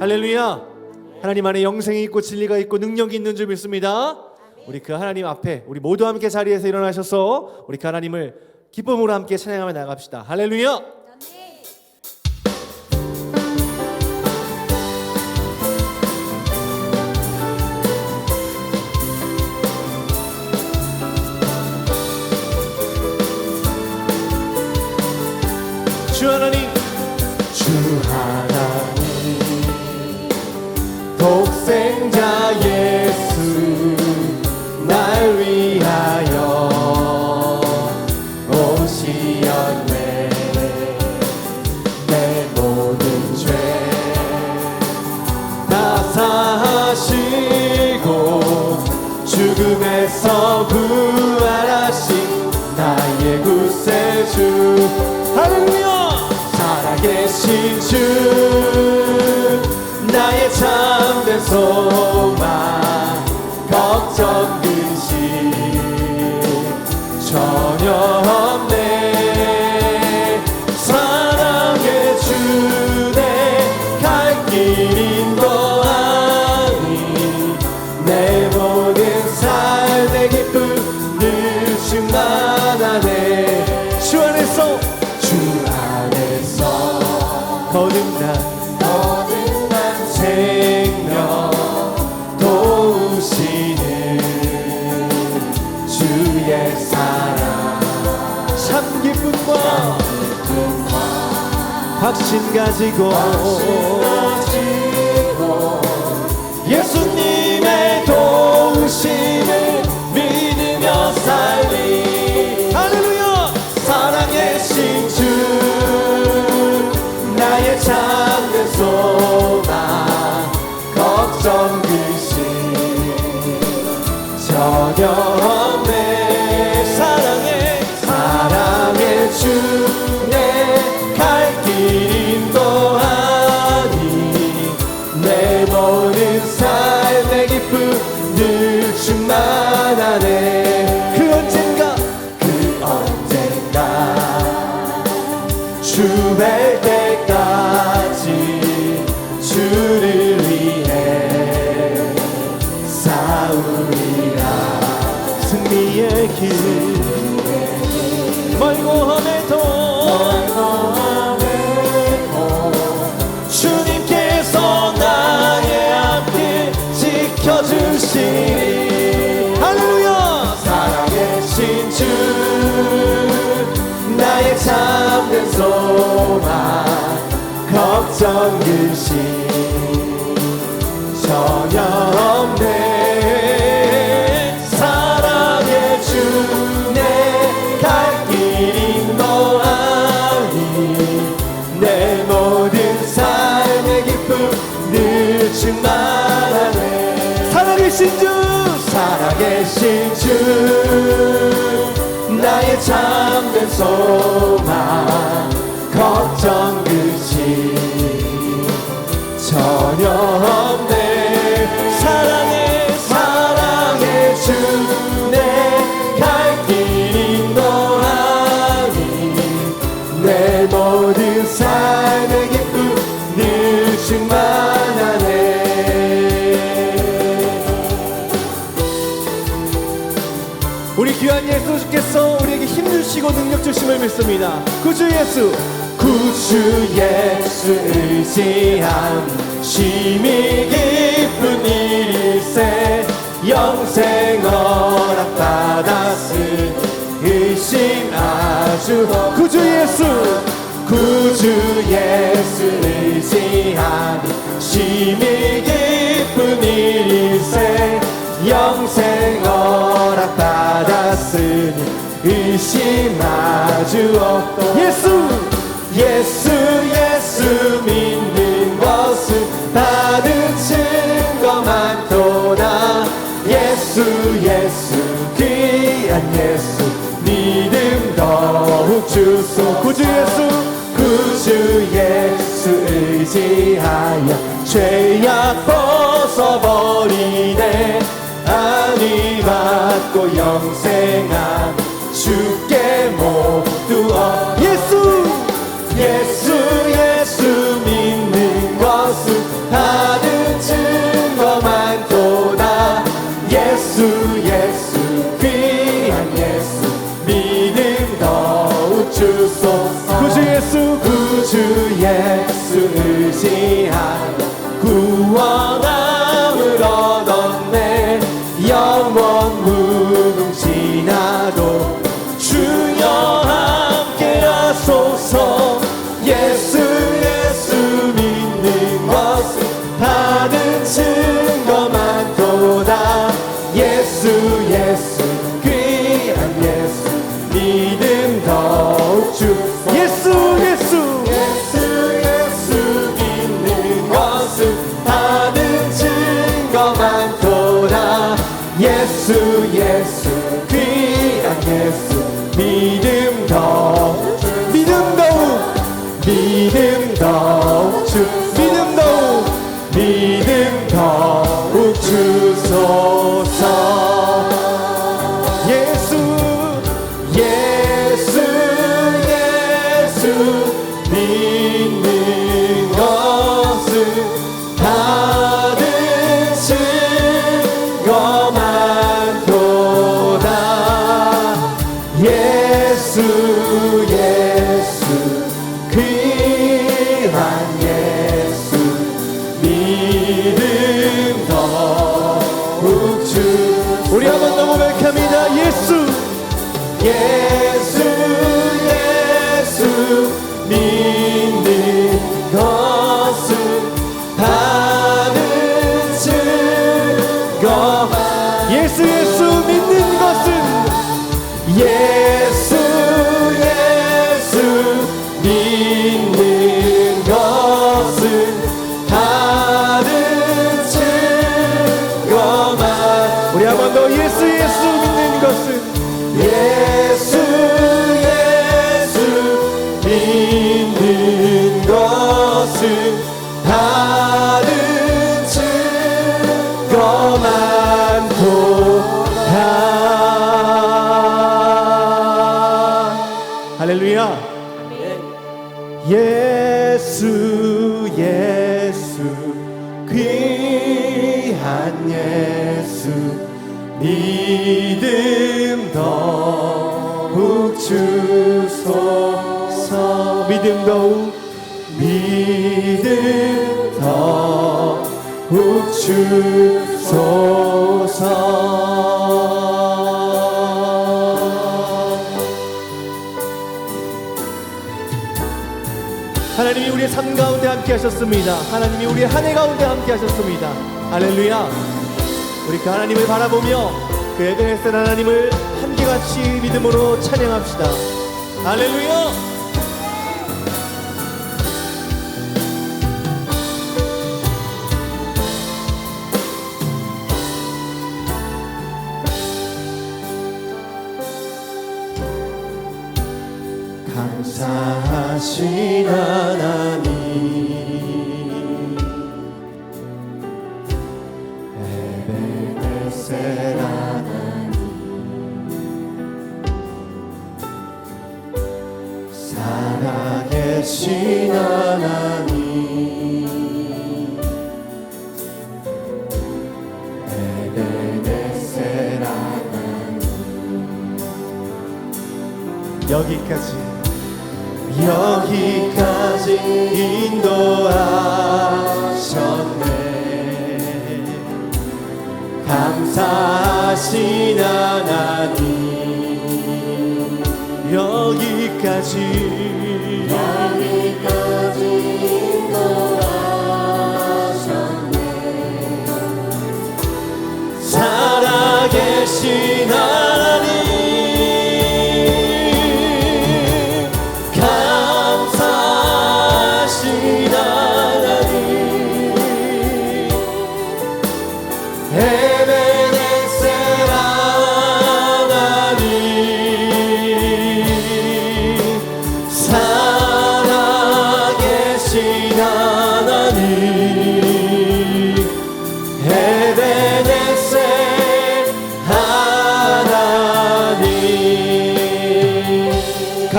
할렐루야. 하나님 안에 영생이 있고 진리가 있고 능력이 있는 줄 믿습니다. 우리 그 하나님 앞에 우리 모두 함께 자리에서 일어나셔서 우리 그 하나님을 기쁨으로 함께 찬양하며 나갑시다. 할렐루야. 사하시고 죽음에서 부활하신 나의 구세주 할렐루야. 살아계신 주 나의 참된 소망 걱정 근심 전혀 확신 가지고 가지고 예수님의 도우심을 믿으며 살리 할렐루야. 사랑의 신주 나의 참된 소망 걱정 근심 전혀 늘 충만하네 참된 소망 걱정 근심 전혀 없네 소망 걱정 우리 귀한 예수께서 우리에게 힘 주시고 능력 주심을 믿습니다. 구주 예수 구주 예수 의지함 심히 기쁜 일일세 영생 허락받았으 의심 아주 구주 예수 구주 예수 의지함 심히 의심 아주 없고 예수! 예수 예수 믿는 것은 받은 증거 많도다 예수 예수 귀한 예수 믿음 더욱 주소 구주 예수 구주 예수 의지하여 죄악 벗어버리네. 아니 받고 영생한 주께 모두 얻 예수! 예수 것은 받은 증거 많도다 예수 예수 예 증거만 도다 할렐루야. 예수 예수 귀한 예수 믿음 더욱 주소서. 믿음 더욱 믿음 더욱 주소서 하나님이 우리의 삶 가운데 함께 하셨습니다. 하나님이 우리의 한 해 가운데 함께 하셨습니다. 할렐루야. 우리 그 하나님을 바라보며 그 에베네스 하나님을 한결같이 믿음으로 찬양합시다. 할렐루야 하나님 에베네셀 하나님 살아계신 하나님 에베네셀 하나님 여기까지 여기까지 인도하셨네. 감사하신 하나님 여기까지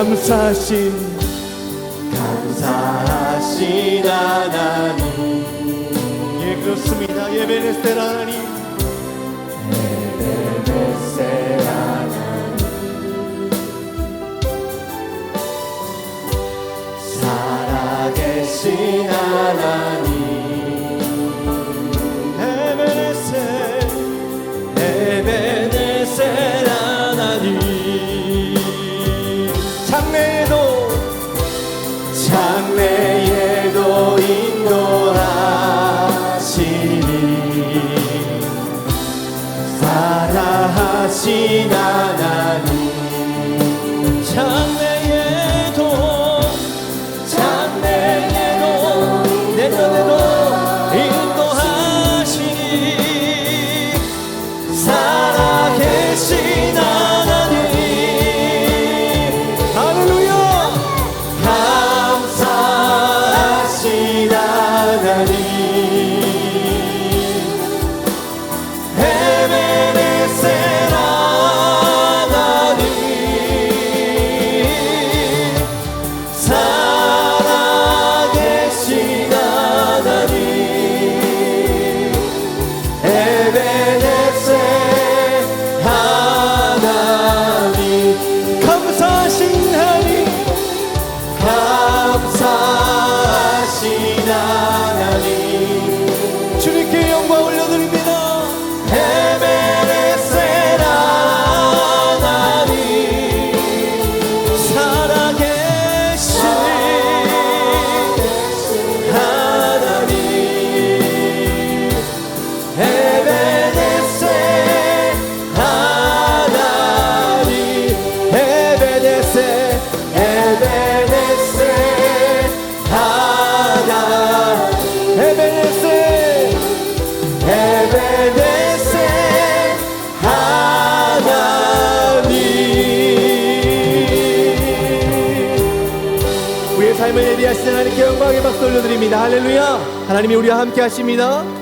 감사하신 감사하신 하나님. 예 그렇습니다. 예베네셀 하나님 예베네셀 하나님 살아계신 하나님. 하나님께 영광의 박수 올려드립니다. 할렐루야. 하나님이 우리와 함께 하십니다.